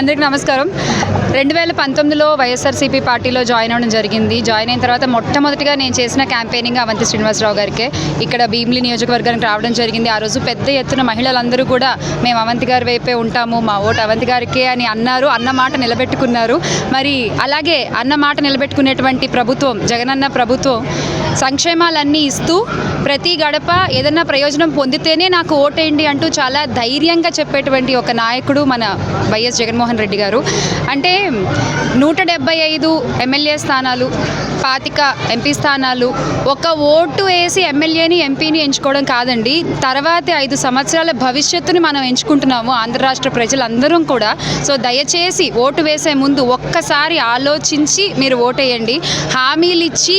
అందరికీ నమస్కారం. రెండు వేల పంతొమ్మిదిలో వైఎస్ఆర్సీపీ పార్టీలో జాయిన్ అవ్వడం జరిగింది. జాయిన్ అయిన తర్వాత మొట్టమొదటిగా నేను చేసిన క్యాంపెయినింగ్ అవంతి శ్రీనివాసరావు గారికి. ఇక్కడ భీమిలి నియోజకవర్గానికి రావడం జరిగింది. ఆ రోజు పెద్ద ఎత్తున మహిళలందరూ కూడా మేము అవంతి గారి వైపే ఉంటాము మా ఓటు అవంతి గారికే అని అన్నారు అన్న మాట నిలబెట్టుకున్నారు. మరి అలాగే అన్న మాట నిలబెట్టుకునేటువంటి ప్రభుత్వం జగనన్న ప్రభుత్వం సంక్షేమాలన్నీ ఇస్తూ ప్రతి గడప ఏదన్నా ప్రయోజనం పొందితేనే నాకు ఓటేయండి అంటూ చాలా ధైర్యంగా చెప్పేటువంటి ఒక నాయకుడు మన వైఎస్ జగన్మోహన్ రెడ్డి గారు. అంటే నూట డెబ్బై ఐదు ఎమ్మెల్యే స్థానాలు పాతిక ఎంపీ స్థానాలు ఒక ఓటు వేసి ఎమ్మెల్యేని ఎంపీని ఎంచుకోవడం కాదండి. తర్వాతి ఐదు సంవత్సరాల భవిష్యత్తుని మనం ఎంచుకుంటున్నాము ఆంధ్ర రాష్ట్ర ప్రజలందరం కూడా. సో దయచేసి ఓటు వేసే ముందు ఒక్కసారి ఆలోచించి మీరు ఓటేయండి. హామీలు ఇచ్చి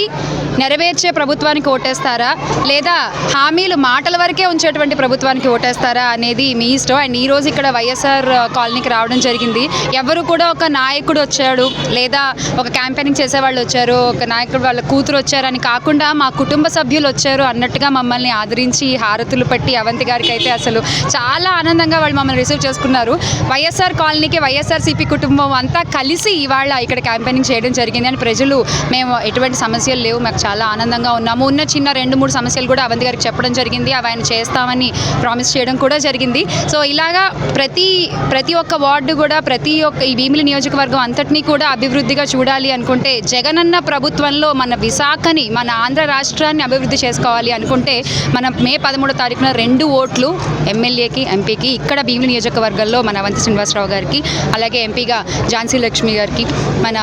నెరవేర్చే ప్రభుత్వానికి ఓటేస్తారా? లేదా హామీలు మాటల వరకే ఉంచేటువంటి ప్రభుత్వానికి ఓటేస్తారా అనేది మీ ఇష్టం. అండ్ ఈరోజు ఇక్కడ వైఎస్ఆర్ కాలనీకి రావడం జరిగింది. ఎవరు కూడా ఒక నాయకుడు వచ్చాడు లేదా ఒక క్యాంపెయినింగ్ చేసేవాళ్ళు వచ్చారు ఒక నాయకుడు వాళ్ళ కూతురు వచ్చారని కాకుండా మా కుటుంబ సభ్యులు వచ్చారు అన్నట్టుగా మమ్మల్ని ఆదరించి హారతులు పట్టి అవంతి గారికి అయితే అసలు చాలా ఆనందంగా వాళ్ళు మమ్మల్ని రిసీవ్ చేసుకున్నారు. వైఎస్ఆర్ కాలనీకి వైఎస్ఆర్సీపీ కుటుంబం అంతా కలిసి ఇవాళ ఇక్కడ క్యాంపెయినింగ్ చేయడం జరిగింది. అని ప్రజలు మేము ఎటువంటి సమస్యలు లేవు మాకు చాలా ఆనందంగా ఉన్నాము. ఉన్న చిన్న రెండు మూడు సమస్యలు కూడా అవంతి గారికి చెప్పడం జరిగింది. అవి ఆయన చేస్తామని ప్రామిస్ చేయడం కూడా జరిగింది. సో ఇలాగా ప్రతి ప్రతి ఒక్క వార్డు కూడా ప్రతి ఒక్క ఈ భీమిలి నియోజకవర్గం అంతటినీ కూడా అభివృద్ధిగా చూడాలి అనుకుంటే జగనన్న ప్రభుత్వంలో మన విశాఖని మన ఆంధ్ర రాష్ట్రాన్ని అభివృద్ధి చేసుకోవాలి అనుకుంటే మనం మే పదమూడో తారీఖున రెండు ఓట్లు ఎమ్మెల్యేకి ఎంపీకి ఇక్కడ భీమిలి నియోజకవర్గంలో మన అవంతి శ్రీనివాసరావు గారికి అలాగే ఎంపీగా ఝాన్సీ లక్ష్మి గారికి మన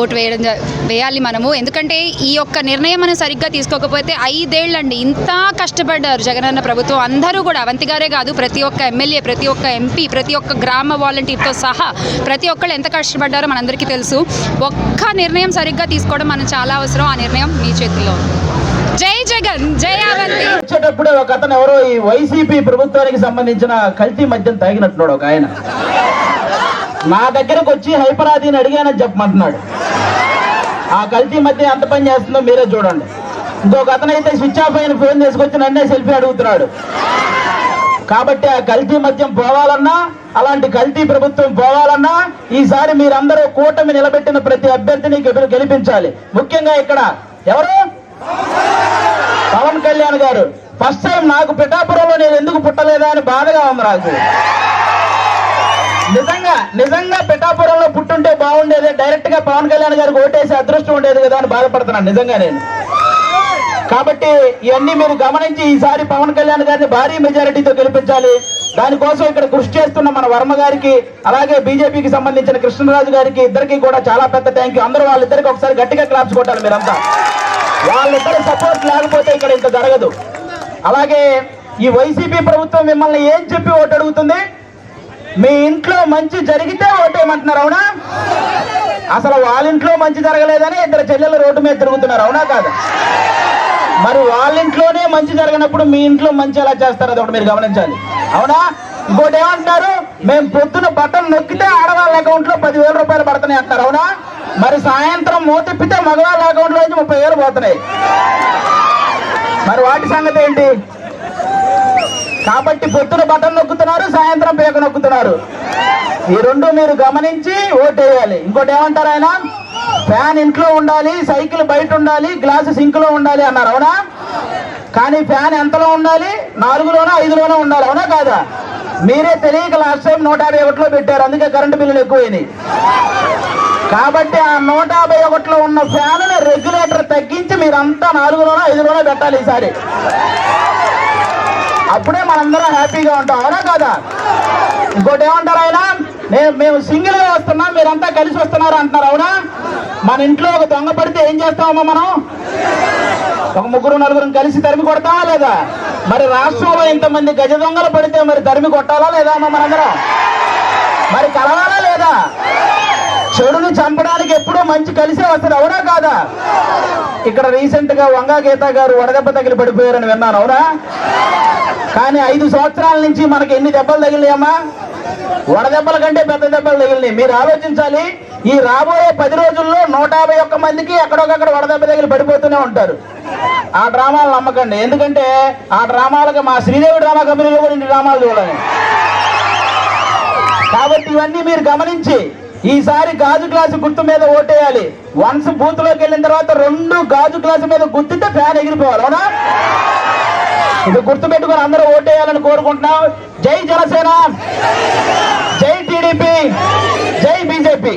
ఓటు వేయడం వేయాలి మనము. ఎందుకంటే ఈ యొక్క నిర్ణయం మనం సరిగ్గా తీసుకోకపోతే ఐదేళ్ళండి ఇంత కష్టపడ్డారు జగనన్న ప్రభుత్వం. అందరూ కూడా అవంతి గారే కాదు ప్రతి ఒక్క ఎమ్మెల్యే ప్రతి ఒక్క ఎంపీ ప్రతి ఒక్క గ్రామ వాలంటీర్తో సహా ప్రతి ఒక్కళ్ళు ఎంత కష్టపడ్డారో మనందరికీ తెలుసు. ఒక్క నిర్ణయం సరిగ్గా తీసుకోవడం మనం చాలా అవసరం. ఆ నిర్ణయం మీ చేతిలో జై జగన్ జై అవంతి. వచ్చేటప్పుడు ఒక అతను ఎవరో ఈ వైసీపీ ప్రభుత్వానికి సంబంధించిన కల్తీ మద్యం తాగినట్టున్నాడు ఒక ఆయన. నా దగ్గరకు వచ్చి హైపరాధిని అడిగానని చెప్పమంటున్నాడు. ఆ కల్తీ మద్యం ఎంత పని చేస్తుందో మీరే చూడండి. ఇంకొక అతనైతే స్విచ్ ఆఫ్ అయిన ఫోన్ తీసుకొచ్చి నన్నే సెల్ఫీ అడుగుతున్నాడు. కాబట్టి ఆ కల్తీ మద్యం పోవాలన్నా అలాంటి కల్తీ ప్రభుత్వం పోవాలన్నా ఈసారి మీరందరూ కూటమి నిలబెట్టిన ప్రతి అభ్యర్థిని గెలిపించాలి. ముఖ్యంగా ఇక్కడ ఎవరు? పవన్ కళ్యాణ్ గారు. ఫస్ట్ టైం నాకు పిఠాపురంలో నేను ఎందుకు పుట్టలేదా అని బాధగా ఉంది నాకు. నిజంగా నిజంగా పిఠాపురంలో పుట్టుంటే బాగుండేది. డైరెక్ట్గా పవన్ కళ్యాణ్ గారికి ఓటేసి అదృష్టం ఉండేది కదా అని బాధపడుతున్నాను. నిజంగా నేను. కాబట్టి ఇవన్నీ మీరు గమనించి ఈసారి పవన్ కళ్యాణ్ గారిని భారీ మెజారిటీతో గెలిపించాలి. దానికోసం ఇక్కడ కృషి చేస్తున్న మన వర్మ గారికి అలాగే బీజేపీకి సంబంధించిన కృష్ణరాజు గారికి ఇద్దరికి కూడా చాలా పెద్ద థ్యాంక్ యూ అందరూ వాళ్ళిద్దరికి ఒకసారి గట్టిగా క్లాప్స్ కొట్టాలి మీరంతా. వాళ్ళిద్దరు సపోర్ట్ లేకపోతే ఇక్కడ ఇంత జరగదు. అలాగే ఈ వైసీపీ ప్రభుత్వం మిమ్మల్ని ఏం చెప్పి ఓటు అడుగుతుంది? మీ ఇంట్లో మంచి జరిగితే ఓటేయమంటున్నారు అవునా? అసలు వాళ్ళ ఇంట్లో మంచి జరగలేదని ఇద్దరు చెల్లెలు రోడ్డు మీద తిరుగుతున్నారు అవునా కాదు? మరి వాళ్ళ ఇంట్లోనే మంచి జరిగినప్పుడు మీ ఇంట్లో మంచి ఎలా చేస్తారు అది ఒకటి మీరు గమనించాలి. అవునా? ఇంకోటి ఏమంటారు మేము పొద్దున బటన్ నొక్కితే ఆడవాళ్ళ అకౌంట్లో పదివేల రూపాయలు పడుతున్నాయి అంటారు అవునా? మరి సాయంత్రం మూతిప్పితే మగవాళ్ళ అకౌంట్లో నుంచి ముప్పై వేలు పోతున్నాయి. మరి వాటి సంగతి ఏంటి? కాబట్టి పొద్దున బటన్ నొక్కుతున్నారు సాయంత్రం పేక నొక్కుతున్నారు. ఈ రెండు మీరు గమనించి ఓటేయాలి ఇంకోటి ఏమంటారు ఆయన? ఫ్యాన్ ఇంట్లో ఉండాలి సైకిల్ బయట ఉండాలి గ్లాసు సింక్లో ఉండాలి అన్నారు అవునా? కానీ ఫ్యాన్ ఎంతలో ఉండాలి? నాలుగులోనో ఐదులోనో ఉండాలి అవునా కాదా? మీరే తెలియక లాస్ట్ టైం నూట యాభై ఒకటిలో పెట్టారు అందుకే కరెంటు బిల్లులు ఎక్కువైనాయి. కాబట్టి ఆ నూట యాభై ఒకటిలో ఉన్న ఫ్యాన్ రెగ్యులేటర్ తగ్గించి మీరంతా నాలుగులోనో ఐదులోనో పెట్టాలి ఈసారి. అప్పుడే మనందరం హ్యాపీగా ఉంటాం అవునా కదా? ఇంకోటి ఏమంటారు ఆయన? నేను మేము సింగిల్గా వస్తున్నాం మీరంతా కలిసి వస్తున్నారు అంటున్నారు అవునా? మన ఇంట్లో ఒక దొంగ పడితే ఏం చేస్తామమ్మా మనం? ఒక ముగ్గురు నలుగురు కలిసి తరిమి కొడతామా లేదా? మరి రాష్ట్రంలో ఇంతమంది గజ దొంగలు పడితే మరి తరిమి కొట్టాలా లేదా అమ్మ మనందరం? మరి కలవాలా లేదా? చెడుని చంపడానికి ఎప్పుడూ మంచి కలిసే వస్తుంది అవునా కాదా? ఇక్కడ రీసెంట్గా వంగా గీత గారు వడదెబ్బ తగిలి పడిపోయారని విన్నాను అవునా? కానీ ఐదు సంవత్సరాల నుంచి మనకి ఎన్ని దెబ్బలు తగిలినాయమ్మా వడదెబ్బల కంటే పెద్ద దెబ్బలు తగిలినాయి. మీరు ఆలోచించాలి ఈ రాబోయే పది రోజులు నూట యాభై ఒక్క మందికి ఎక్కడొకక్కడ వడదెబ్బ తగిలి పడిపోతూనే ఉంటారు. ఆ డ్రామాలు నమ్మకండి. ఎందుకంటే ఆ డ్రామాలకు మా శ్రీదేవి డ్రామా కంపెనీలో కూడా ఇన్ని డ్రామాలు చూడాలి కాబట్టి ఇవన్నీ మీరు గమనించి ఈసారి గాజు గ్లాసు గుర్తు మీద ఓటేయాలి. వన్స్ బూత్లోకి వెళ్ళిన తర్వాత రెండు గాజు గ్లాసు మీద గుర్తితే ఫ్యాన్ ఎగిరిపోవాలి అవునా? ఇది గుర్తు పెట్టుకుని అందరూ ఓటేయాలని కోరుకుంటున్నాం. జై జనసేన! జై టీడీపీ! జై బీజేపీ!